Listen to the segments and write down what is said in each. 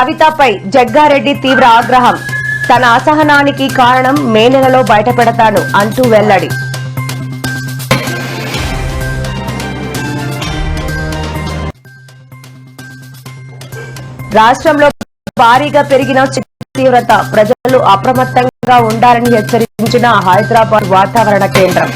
కవితపై జగ్గారెడ్డి తీవ్ర ఆగ్రహం. తన అసహనానికి కారణం మే నెలలో బయటపెడతాను అంటూ వెల్లడి. రాష్ట్రంలో భారీగా పెరిగిన తీవ్రత ప్రజలు అప్రమత్తంగా ఉండాలని హెచ్చరించిన హైదరాబాద్ వాతావరణ కేంద్రం.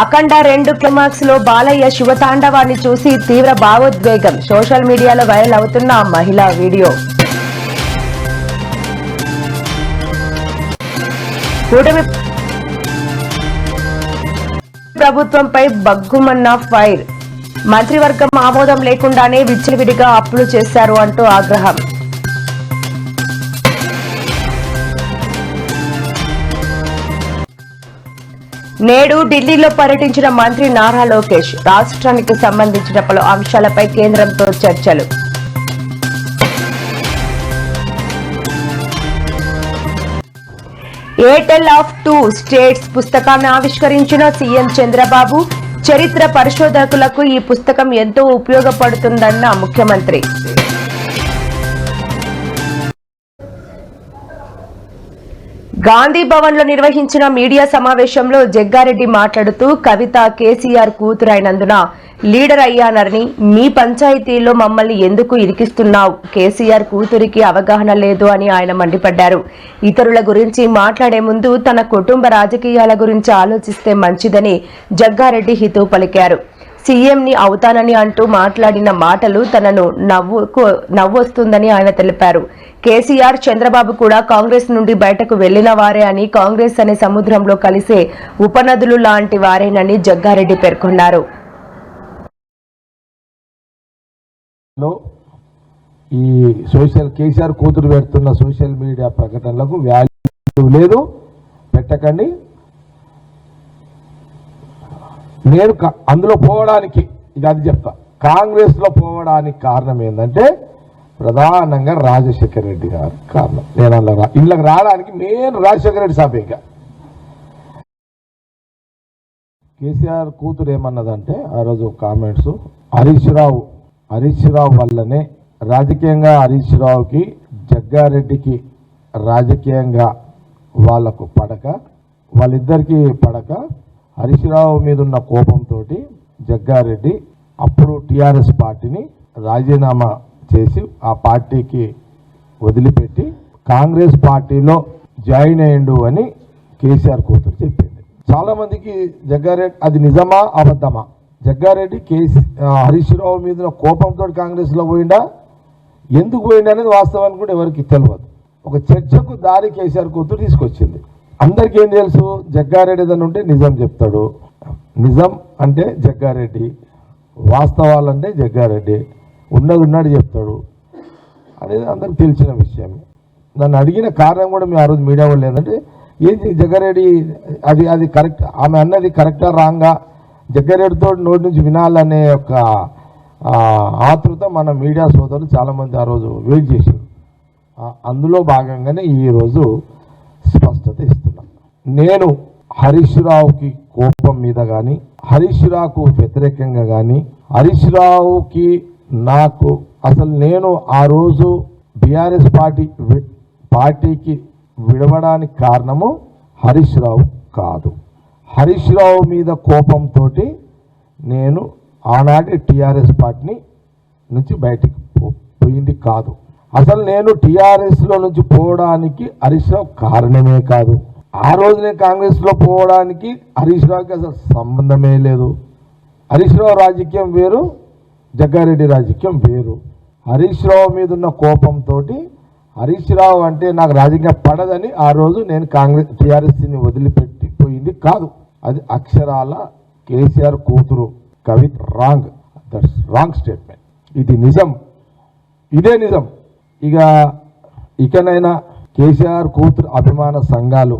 అఖండ రెండు క్లైమాక్స్లో బాలయ్య శివతాండవాన్ని చూసి తీవ్ర భావోద్వేగం. సోషల్ మీడియాలో వైరల్ అవుతున్న మహిళా వీడియో. కూటమి ప్రభుత్వంపై బగ్గుమన్న ఫైర్. మంత్రివర్గం ఆమోదం లేకుండానే విచ్చలవిడిగా అప్పులు చేశారు అంటూ ఆగ్రహం. నేడు ఢిల్లీలో పర్యటించిన మంత్రి నారా లోకేష్ రాష్ట్రానికి సంబంధించిన పలు అంశాలపై కేంద్రంతో చర్చలు. ఎయిర్టెల్ ఆఫ్ టూ స్టేట్స్ పుస్తకాన్ని ఆవిష్కరించిన సీఎం చంద్రబాబు చరిత్ర పరిశోధకులకు ఈ పుస్తకం ఎంతో ఉపయోగపడుతుందన్న ముఖ్యమంత్రి. గాంధీ భవన్లో నిర్వహించిన మీడియా సమావేశంలో జగ్గారెడ్డి మాట్లాడుతూ కవిత కేసీఆర్ కూతురైనందున లీడర్ అయ్యానని మీ పంచాయతీలో మమ్మల్ని ఎందుకు ఇరికిస్తున్నావు? కేసీఆర్ కూతురికి అవగాహన లేదు అని ఆయన మండిపడ్డారు. ఇతరుల గురించి మాట్లాడే ముందు తన కుటుంబ రాజకీయాల గురించి ఆలోచిస్తే మంచిదని జగ్గారెడ్డి హితవు పలికారు. సీఎంని అవుతానని అంటూ మాట్లాడిన మాటలు తనను నవ్వుకు నవ్వొస్తుందని ఆయన తెలిపారు. కేసీఆర్ చంద్రబాబు కూడా కాంగ్రెస్ నుండి బయటకు వెళ్ళిన వారే అని కాంగ్రెస్ అనే సముద్రంలో కలిసే ఉపనదులు లాంటి వారేనని జగ్గారెడ్డి పేర్కొన్నారు. ఈ సోషల్ కేసీఆర్ కూతురు పెడుతున్న సోషల్ మీడియా ప్రకటనలకు వాల్యూ లేదు. పెట్టకండి. నేను అందులో పోవడానికి ఇక అది చెప్తా. కాంగ్రెస్లో పోవడానికి కారణం ఏంటంటే ప్రధానంగా రాజశేఖర రెడ్డి గారు. కారణం నేను అలా రా ఇళ్ళకి రావడానికి మెయిన్ రాజశేఖర రెడ్డి సభ ఇంకా. కేసీఆర్ కూతురు ఏమన్నదంటే ఆ రోజు కామెంట్స్ హరీష్ రావు హరీష్ రావు వల్లనే రాజకీయంగా హరీష్ రావుకి జగ్గారెడ్డికి రాజకీయంగా వాళ్ళకు పడక వాళ్ళిద్దరికీ పడక హరీష్ రావు మీద ఉన్న కోపంతో జగ్గారెడ్డి అప్పుడు టిఆర్ఎస్ పార్టీని రాజీనామా చేసి ఆ పార్టీకి వదిలిపెట్టి కాంగ్రెస్ పార్టీలో జాయిన్ అయ్యిండు అని కేసీఆర్ కూతురు చెప్పింది. చాలామందికి జగ్గారెడ్డి అది నిజమా అబద్ధమా? జగ్గారెడ్డి కేసీ హరీష్ రావు మీద కోపంతో కాంగ్రెస్లో పోయిండా? ఎందుకు పోయిండా అనేది వాస్తవానికి కూడా ఎవరికి తెలియదు ఒక చర్చకు దారి కేసీఆర్ కూతురు తీసుకొచ్చింది. అందరికీ ఏం తెలుసు? జగ్గారెడ్డి ఏదైనా ఉంటే నిజం చెప్తాడు. నిజం అంటే జగ్గారెడ్డి వాస్తవాలంటే జగ్గారెడ్డి. ఉన్నది ఉన్నాడు చెప్తాడు. అనేది అందరికి తెలిసిన విషయం నన్ను అడిగిన కారణం కూడా మీ ఆ రోజు మీడియా వాళ్ళు ఏంటంటే ఏంటి జగ్గారెడ్డి అది అది కరెక్ట్ ఆమె అన్నది కరెక్టా రాంగా? జగ్గారెడ్డితో నోటి నుంచి వినాలనే ఒక ఆతృత మన మీడియా సోదరులు చాలామంది ఆ రోజు వెయిట్ చేశారు. అందులో భాగంగానే ఈరోజు స్పష్టత ఇస్తున్నాను నేను హరీష్ రావుకి కోపం మీద కానీ హరీష్ రావుకు వ్యతిరేకంగా కానీ హరీష్ రావుకి నాకు అసలు నేను ఆ రోజు బీఆర్ఎస్ పార్టీ వి- పార్టీకి విడవడానికి కారణము హరీష్ రావు కాదు. హరీష్ రావు మీద కోపంతో నేను ఆనాటి టీఆర్ఎస్ పార్టీని నుంచి బయటికి పో- పోయింది కాదు. అసలు నేను టీఆర్ఎస్లో నుంచి పోవడానికి హరీష్ రావు కారణమే కాదు. ఆ రోజు నేను కాంగ్రెస్లో పోవడానికి హరీష్ రావుకి అసలు సంబంధమే లేదు. హరీష్ రావు రాజకీయం వేరు జగ్గారెడ్డి రాజకీయం వేరు. హరీష్ రావు మీద ఉన్న కోపంతో హరీష్ రావు అంటే నాకు రాజకీయం పడదని ఆ రోజు నేను కాంగ్రెస్ టీఆర్ఎస్ని వదిలిపెట్టి పోయింది కాదు. అది అక్షరాల కేసీఆర్ కూతురు Kavitha wrong. That's wrong statement ఇది నిజం. ఇదే నిజం. ఇక ఇకనైనా కేసీఆర్ కూతురు అభిమాన సంఘాలు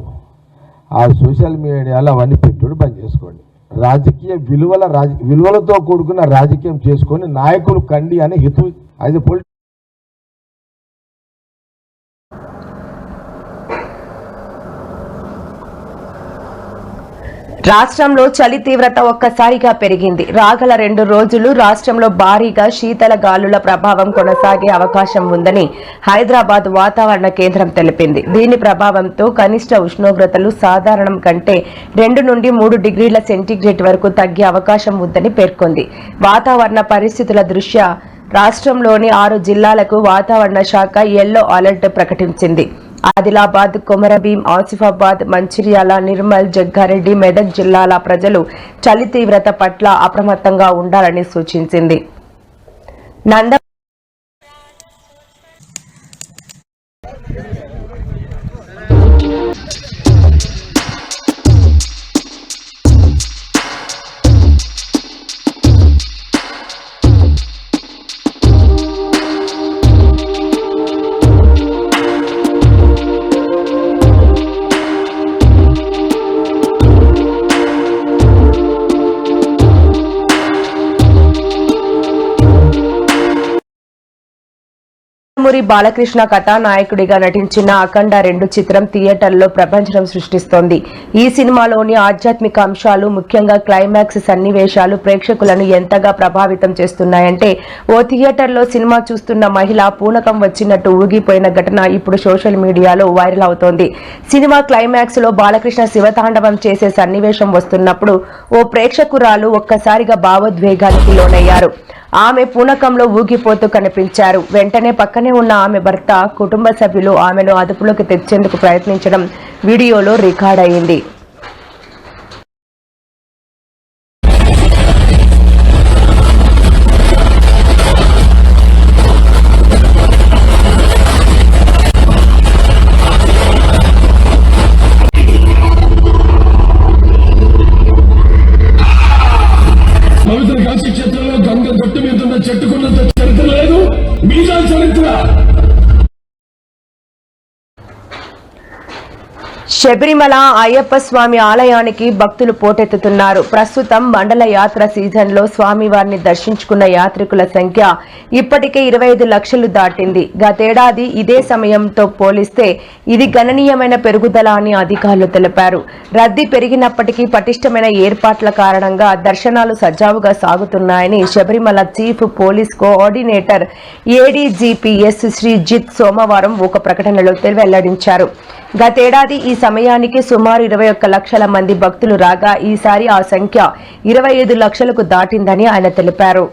ఆ సోషల్ మీడియాలో అవన్నీ పెట్టుడు బంద్ చేసుకోండి. రాజకీయ విలువల రాజ విలువలతో కూడుకున్న రాజకీయం చేసుకొని నాయకులు కండి అని హితు అది పొలి రాష్ట్రంలో చలి తీవ్రత ఒక్కసారిగా పెరిగింది. రాగల రెండు రోజులు రాష్ట్రంలో భారీగా శీతల గాలుల ప్రభావం కొనసాగే అవకాశం ఉందని హైదరాబాద్ వాతావరణ కేంద్రం తెలిపింది. దీని ప్రభావంతో కనిష్ట ఉష్ణోగ్రతలు సాధారణం కంటే రెండు నుండి మూడు డిగ్రీల సెంటీగ్రేడ్ వరకు తగ్గే అవకాశం ఉందని పేర్కొంది. వాతావరణ పరిస్థితుల దృష్ట్యా రాష్ట్రంలోని ఆరు జిల్లాలకు వాతావరణ శాఖ ఎల్లో అలర్ట్ ప్రకటించింది. ఆదిలాబాద్ కొమరభీం ఆసిఫాబాద్ మంచిర్యాల నిర్మల్ జగ్గారెడ్డి మెదక్ జిల్లాల ప్రజలు చలి తీవ్రత పట్ల అప్రమత్తంగా ఉండాలని సూచించింది. నంద నందమూరి బాలకృష్ణ కథానాయకుడిగా నటించిన అఖండ రెండు చిత్రం థియేటర్లో ప్రపంచం సృష్టిస్తోంది. ఈ సినిమాలోని ఆధ్యాత్మిక అంశాలు ముఖ్యంగా క్లైమాక్స్ సన్నివేశాలు ప్రేక్షకులను ఎంతగా ప్రభావితం చేస్తున్నాయంటే ఓ థియేటర్లో సినిమా చూస్తున్న మహిళ పూనకం వచ్చినట్టు ఊగిపోయిన ఘటన ఇప్పుడు సోషల్ మీడియాలో వైరల్ అవుతోంది. సినిమా క్లైమాక్స్లో బాలకృష్ణ శివతాండవం చేసే సన్నివేశం వస్తున్నప్పుడు ఓ ప్రేక్షకురాలు ఒక్కసారిగా భావోద్వేగానికి లోనయ్యారు. ఆమె పూనకంలో ఊగిపోతూ కనిపించారు. వెంటనే పక్కనే ఉన్న ఆమె భర్త కుటుంబ సభ్యులు ఆమెను అదుపులోకి తెచ్చేందుకు ప్రయత్నించడం వీడియోలో రికార్డ్ అయింది. శబరిమల అయ్యప్ప స్వామి ఆలయానికి భక్తులు పోటెత్తుతున్నారు. ప్రస్తుతం మండల యాత్ర సీజన్లో స్వామివారిని దర్శించుకున్న యాత్రికుల సంఖ్య ఇప్పటికే ఇరవై ఐదు లక్షలు దాటింది. గతేడాది ఇదే సమయంతో పోలిస్తే ఇది గణనీయమైన పెరుగుదల అని అధికారులు తెలిపారు. రద్దీ పెరిగినప్పటికీ పటిష్టమైన ఏర్పాట్ల కారణంగా దర్శనాలు సజావుగా సాగుతున్నాయని Sabarimala chief police coordinator ADGP S Sreejith సోమవారం ఒక ప్రకటనలో వెల్లడించారు. గతేడాది ఈ సమయానికి సుమారు ఇరవై ఒక్క లక్షల మంది భక్తులు రాగా ఈసారి ఆ సంఖ్య ఇరవై ఐదు లక్షలకు దాటిందని ఆయన తెలిపారు.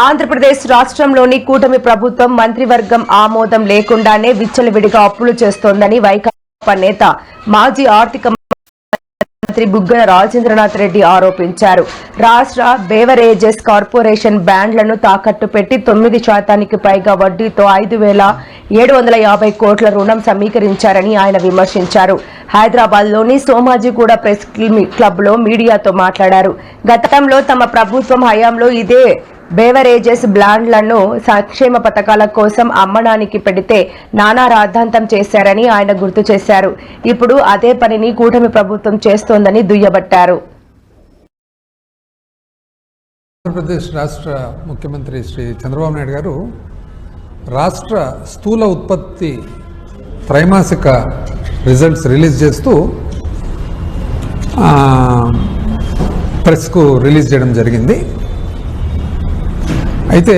ఆంధ్రప్రదేశ్ రాష్ట్రంలోని కూటమి ప్రభుత్వం మంత్రివర్గం ఆమోదం లేకుండానే విచ్చలవిడిగా అప్పులు చేస్తోందని వైకాపా నేత మాజీ ఆర్థిక మంత్రి బుగ్గన రాజేంద్రనాథ్ రెడ్డి ఆరోపించారు. రాష్ట్ర బేవరేజెస్ కార్పొరేషన్ బ్యాండ్లను తాకట్టు పెట్టి తొమ్మిది శాతానికి పైగా వడ్డీతో ఐదు వేల ఏడు వందల యాభై కోట్ల రుణం సమీకరించారని ఆయన విమర్శించారు. హైదరాబాద్లోని సోమాజిగూడ ప్రెస్ క్లబ్లో మీడియాతో మాట్లాడారు. గతంలో తమ ప్రభుత్వం హయాంలో ఇదే బేవరేజెస్ బ్లాండ్లను సంక్షేమ పథకాల కోసం అమ్మడానికి పెడితే నానా రాద్ధాంతం చేశారని ఆయన గుర్తు చేశారు. ఇప్పుడు అదే పనిని కూటమి ప్రభుత్వం చేస్తోందని దుయ్యబట్టారు. ఆంధ్రప్రదేశ్ రాష్ట్ర ముఖ్యమంత్రి శ్రీ చంద్రబాబు నాయుడు గారు రాష్ట్ర స్థూల ఉత్పత్తి త్రైమాసిక రిజల్ట్స్ రిలీజ్ చేస్తూ ప్రెస్కు రిలీజ్ చేయడం జరిగింది. అయితే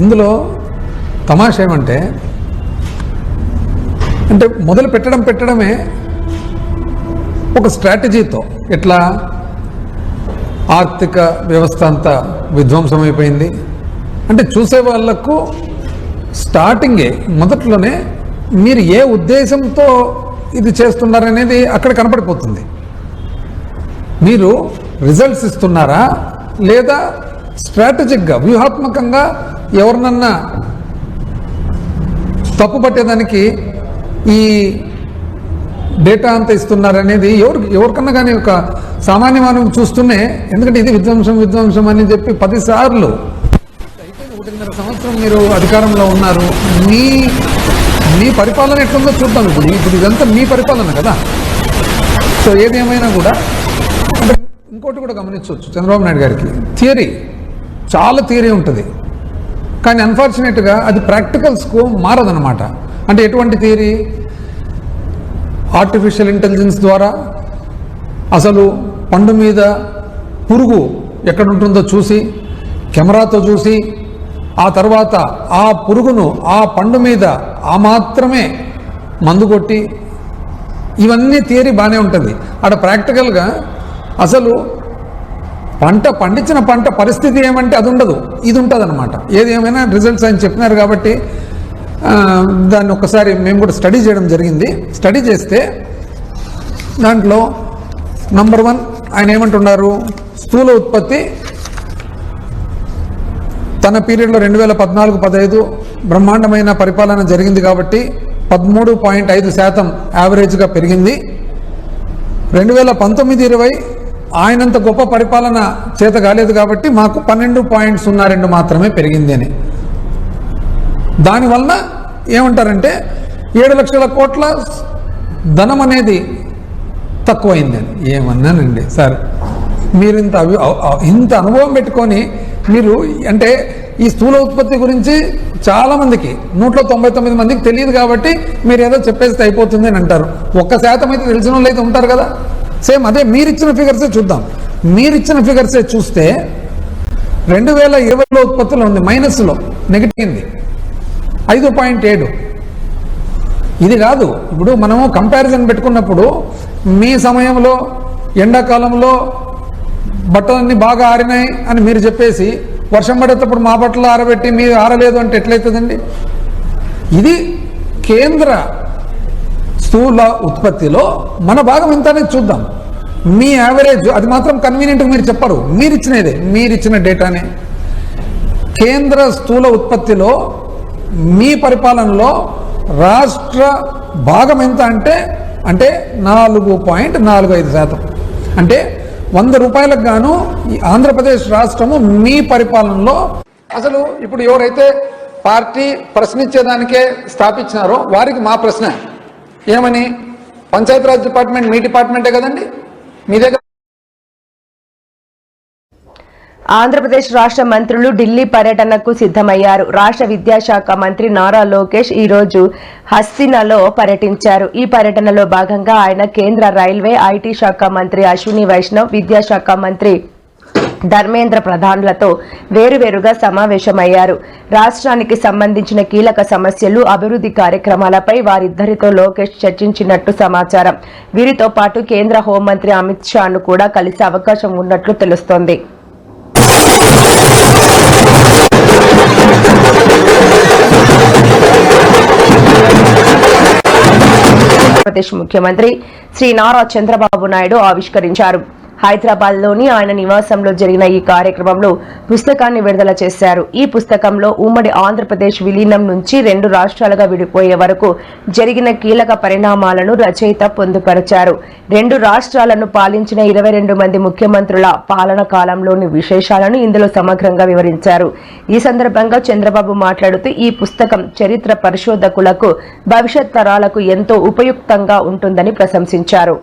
ఇందులో తమాషా ఏమంటే అంటే మొదలు పెట్టడం పెట్టడమే ఒక స్ట్రాటజీతో. ఎట్లా? ఆర్థిక వ్యవస్థ అంతా విధ్వంసమైపోయింది. అంటే చూసే వాళ్ళకు స్టార్టింగే మొదట్లోనే మీరు ఏ ఉద్దేశంతో ఇది చేస్తున్నారనేది అక్కడ కనపడిపోతుంది. మీరు రిజల్ట్స్ ఇస్తున్నారా? లేదా స్ట్రాటజిక్గా వ్యూహాత్మకంగా ఎవరినన్నా తప్పు పట్టేదానికి ఈ డేటా అంతా ఇస్తున్నారనేది ఎవరు ఎవరికన్నా కానీ ఒక సామాన్య మానవం చూస్తూనే ఎందుకంటే ఇది విధ్వంసం విధ్వంసం అని చెప్పి పదిసార్లు అయిపోయిన ఒకటిన్నర సంవత్సరం మీరు అధికారంలో ఉన్నారు. మీ మీ పరిపాలన ఎట్లుందో చూద్దాం ఇప్పుడు. ఇప్పుడు ఇదంతా మీ పరిపాలన కదా. సో ఏదేమైనా కూడా అంటే ఇంకోటి కూడా గమనించవచ్చు చంద్రబాబు నాయుడు గారికి. థియరీ. చాలా థియరీ ఉంటుంది. కానీ అన్ఫార్చునేట్గా అది ప్రాక్టికల్స్కు మారదనమాట అంటే ఎటువంటి థియరీ? ఆర్టిఫిషియల్ ఇంటెలిజెన్స్ ద్వారా అసలు పండు మీద పురుగు ఎక్కడ ఉంటుందో చూసి కెమెరాతో చూసి ఆ తర్వాత ఆ పురుగును ఆ పండు మీద ఆ మాత్రమే మందు కొట్టి ఇవన్నీ థియరీ బాగానే ఉంటుంది. అక్కడ ప్రాక్టికల్గా అసలు పంట పండించిన పంట పరిస్థితి ఏమంటే అది ఉండదు. ఇది ఉంటుంది అనమాట ఏది ఏమైనా రిజల్ట్స్ ఆయన చెప్పినారు కాబట్టి దాన్ని ఒక్కసారి మేము కూడా స్టడీ చేయడం జరిగింది. స్టడీ చేస్తే దాంట్లో నంబర్ వన్ ఆయన ఏమంటున్నారు స్థూల ఉత్పత్తి తన పీరియడ్లో రెండు వేల పద్నాలుగు పదహైదు బ్రహ్మాండమైన పరిపాలన జరిగింది కాబట్టి పదమూడు పాయింట్ ఐదు శాతం యావరేజ్గా పెరిగింది. రెండు వేల పంతొమ్మిది ఇరవై ఆయనంత గొప్ప పరిపాలన చేత కాలేదు కాబట్టి మాకు పన్నెండు పాయింట్ సున్నా రెండు మాత్రమే పెరిగింది అని. దానివల్ల ఏమంటారంటే ఏడు లక్షల కోట్ల ధనం అనేది తక్కువైంది అని. ఏమన్నానండి? సార్ మీరు ఇంత అవి ఇంత అనుభవం పెట్టుకొని మీరు అంటే ఈ స్థూల ఉత్పత్తి గురించి చాలా మందికి నూట్లో తొంభై తొమ్మిది మందికి తెలియదు కాబట్టి మీరు ఏదో చెప్పేస్తే అయిపోతుంది అని అంటారు. ఒక్క శాతం అయితే తెలిసిన వాళ్ళు అయితే ఉంటారు కదా. సేమ్ అదే మీరు ఇచ్చిన ఫిగర్సే చూద్దాం. మీరిచ్చిన ఫిగర్సే చూస్తే రెండు వేల ఇరవైలో ఉత్పత్తిలో ఉంది మైనస్లో నెగిటివ్ అయింది. ఐదు పాయింట్ ఏడు. ఇది కాదు ఇప్పుడు మనము కంపారిజన్ పెట్టుకున్నప్పుడు మీ సమయంలో ఎండాకాలంలో బట్టలన్నీ బాగా ఆరినాయి అని మీరు చెప్పేసి వర్షం పడేటప్పుడు మా బట్టలు ఆరబెట్టి మీరు ఆరలేదు అంటే ఎట్లయితుందండి? ఇది కేంద్ర స్థూల ఉత్పత్తిలో మన భాగం ఎంత అనేది చూద్దాం. మీ యావరేజ్ అది మాత్రం కన్వీనియంట్గా మీరు చెప్పరు. మీరు ఇచ్చినదే మీరు ఇచ్చిన డేటానే కేంద్ర స్థూల ఉత్పత్తిలో మీ పరిపాలనలో రాష్ట్ర భాగం ఎంత అంటే అంటే నాలుగు పాయింట్ నాలుగు ఐదు శాతం. అంటే వంద రూపాయలకు గాను ఈ ఆంధ్రప్రదేశ్ రాష్ట్రము మీ పరిపాలనలో అసలు ఇప్పుడు ఎవరైతే పార్టీ ప్రశ్నించేదానికే స్థాపించినారో వారికి మా ప్రశ్న. ఏమని? పంచాయతీరాజ్ డిపార్ట్మెంట్ మీ డిపార్ట్మెంటే కదండి? మీ దగ్గర ఆంధ్రప్రదేశ్ రాష్ట్ర మంత్రులు ఢిల్లీ పర్యటనకు సిద్ధమయ్యారు. రాష్ట్ర విద్యాశాఖ మంత్రి నారా లోకేష్ ఈ రోజు హస్తినాలో పర్యటించారు. ఈ పర్యటనలో భాగంగా ఆయన కేంద్ర రైల్వే ఐటీ శాఖ మంత్రి అశ్విని వైష్ణవ్ విద్యాశాఖ మంత్రి ధర్మేంద్ర ప్రధానులతో వేరువేరుగా సమావేశమయ్యారు. రాష్ట్రానికి సంబంధించిన కీలక సమస్యలు అభివృద్ధి కార్యక్రమాలపై వారిద్దరితో లోకేష్ చర్చించినట్టు సమాచారం. వీరితో పాటు కేంద్ర హోంమంత్రి అమిత్ షాను కూడా కలిసే అవకాశం ఉన్నట్లు తెలుస్తోంది. ఆంధ్రప్రదేశ్ ముఖ్యమంత్రి శ్రీ నారా చంద్రబాబు నాయుడు ఆవిష్కరించారు. హైదరాబాద్లోని ఆయన నివాసంలో జరిగిన ఈ కార్యక్రమంలో పుస్తకాన్ని విడుదల చేశారు. ఈ పుస్తకంలో ఉమ్మడి ఆంధ్రప్రదేశ్ విలీనం నుంచి రెండు రాష్ట్రాలుగా విడిపోయే వరకు జరిగిన కీలక పరిణామాలను రచయిత పొందుపరిచారు. రెండు రాష్ట్రాలను పాలించిన ఇరవై రెండు మంది ముఖ్యమంత్రుల పాలన కాలంలోని విశేషాలను ఇందులో సమగ్రంగా వివరించారు. ఈ సందర్భంగా చంద్రబాబు మాట్లాడుతూ ఈ పుస్తకం చరిత్ర పరిశోధకులకు భవిష్యత్ తరాలకు ఎంతో ఉపయుక్తంగా ఉంటుందని ప్రశంసించారు.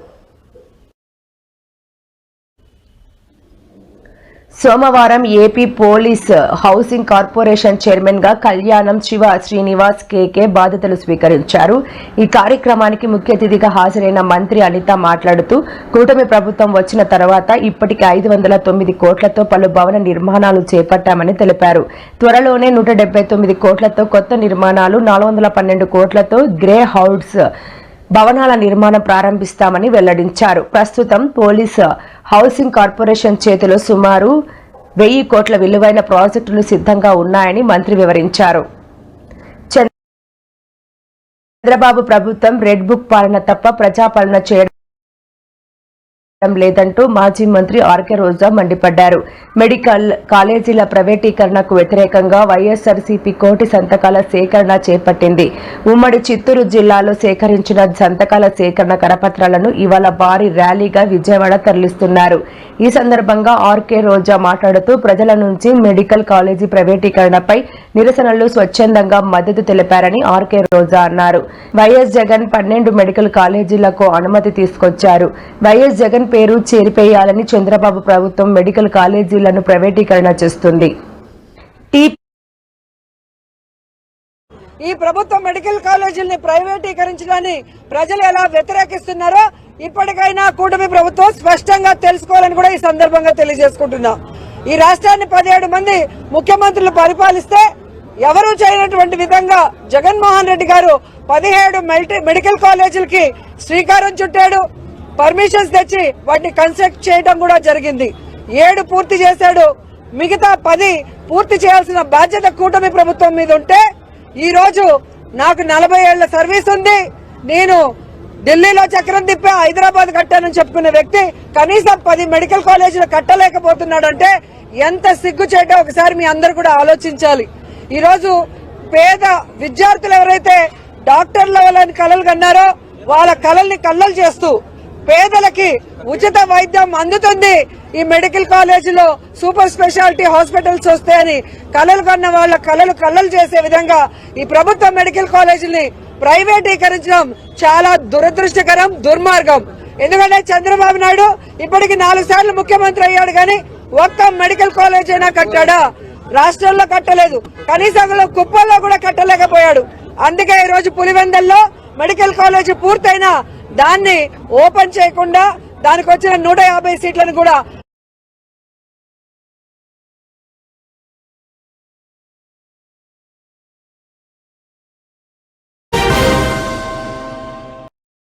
సోమవారం ఏపీ పోలీస్ హౌసింగ్ కార్పొరేషన్ చైర్మన్గా కళ్యాణం శివ శ్రీనివాస్ కేకే బాధ్యతలు స్వీకరించారు. ఈ కార్యక్రమానికి ముఖ్య అతిథిగా హాజరైన మంత్రి అనిత మాట్లాడుతూ కూటమి ప్రభుత్వం వచ్చిన తర్వాత ఇప్పటికి ఐదు వందల తొమ్మిది కోట్లతో పలు భవన నిర్మాణాలు చేపట్టామని తెలిపారు. త్వరలోనే నూట డెబ్బై తొమ్మిది కోట్లతో కొత్త నిర్మాణాలు నాలుగు వందల పన్నెండు కోట్లతో గ్రే హౌడ్స్ భవనాల నిర్మాణం ప్రారంభిస్తామని వెల్లడించారు. ప్రస్తుతం పోలీస్ హౌసింగ్ కార్పొరేషన్ చేతిలో సుమారు వెయ్యి కోట్ల విలువైన ప్రాజెక్టులు సిద్ధంగా ఉన్నాయని మంత్రి వివరించారు. చంద్రబాబు ప్రభుత్వం రెడ్ బుక్ పాలన తప్ప ప్రజాపాలన చేయడం లేదంటూ మాజీ మంత్రి ఆర్కే రోజా మండిపడ్డారు. మెడికల్ కాలేజీల ప్రైవేటీకరణకు వ్యతిరేకంగా వైఎస్ఆర్సీపీ కోటి సంతకాల సేకరణ చేపట్టింది. ఉమ్మడి చిత్తూరు జిల్లాలో సేకరించిన సంతకాల సేకరణ కరపత్రాలను ఇవాళ భారీ ర్యాలీగా విజయవాడ తరలిస్తున్నారు. ఈ సందర్భంగా ఆర్కే రోజా మాట్లాడుతూ ప్రజల నుంచి మెడికల్ కాలేజీ ప్రైవేటీకరణపై నిరసనలు స్వచ్ఛందంగా మద్దతు తెలిపారని ఆర్కే రోజా అన్నారు. వైఎస్ జగన్ పన్నెండు మెడికల్ కాలేజీలకు అనుమతి తీసుకొచ్చారు. వైఎస్ జగన్ పేరు చేరిపేయాలని చంద్రబాబు ప్రభుత్వం మెడికల్ కాలేజీలను ప్రైవేటీకరణ చేస్తుంది. ఈ ప్రభుత్వం మెడికల్ కాలేజీల్ని ప్రైవేటీకరించడాన్ని ప్రజలు ఎలా వ్యతిరేకిస్తున్నారో ఇప్పటికైనా కూటమి ప్రభుత్వం స్పష్టంగా తెలుసుకోవాలని కూడా ఈ సందర్భంగా తెలియజేసుకుంటున్నా. ఈ రాష్ట్రాన్ని పదిహేడు మంది ముఖ్యమంత్రులు పరిపాలిస్తే ఎవరూ చేయనటువంటి విధంగా జగన్మోహన్ రెడ్డి గారు పదిహేడు మెడికల్ కాలేజీలకి శ్రీకారం చుట్టాడు. పర్మిషన్స్ తెచ్చి వాటిని కన్స్ట్రక్ట్ చేయడం కూడా జరిగింది. ఏడు పూర్తి చేశాడు. మిగతా పది పూర్తి చేయాల్సిన బాధ్యత కూటమి ప్రభుత్వం మీద ఉంటే ఈ రోజు నాకు నలభై ఏళ్ళ సర్వీస్ ఉంది. నేను ఢిల్లీలో చక్రం తిప్పి హైదరాబాద్ కట్టానని చెప్పుకునే వ్యక్తి కనీసం పది మెడికల్ కాలేజీలు కట్టలేకపోతున్నాడంటే ఎంత సిగ్గు చేయటో ఒకసారి మీ అందరు కూడా ఆలోచించాలి. ఈరోజు పేద విద్యార్థులు ఎవరైతే డాక్టర్ల వాళ్ళని కలలు కన్నారో వాళ్ళ కలల్ని కళ్ళలు చేస్తూ పేదలకి ఉచిత వైద్యం అందుతుంది. ఈ మెడికల్ కాలేజీలో సూపర్ స్పెషాలిటీ హాస్పిటల్స్ వస్తాయని కలలు కన్న వాళ్ళ కలలు కళ్ళలు చేసే విధంగా ఈ ప్రభుత్వ మెడికల్ కాలేజీని ప్రైవేటీకరించడం చాలా దురదృష్టకరం దుర్మార్గం. ఎందుకంటే చంద్రబాబు నాయుడు ఇప్పటికి నాలుగు సార్లు ముఖ్యమంత్రి అయ్యాడు కానీ ఒక్క మెడికల్ కాలేజ్ అయినా కట్టాడా? రాష్ట్రంలో కట్టలేదు. కనీసం కుప్పల్లో కూడా కట్టలేకపోయాడు. అందుకే ఈ రోజు పులివెందల్లో మెడికల్ కాలేజ్ పూర్తయినా దాన్ని ఓపెన్ చేయకుండా దానికి వచ్చిన నూట యాభై సీట్లను కూడా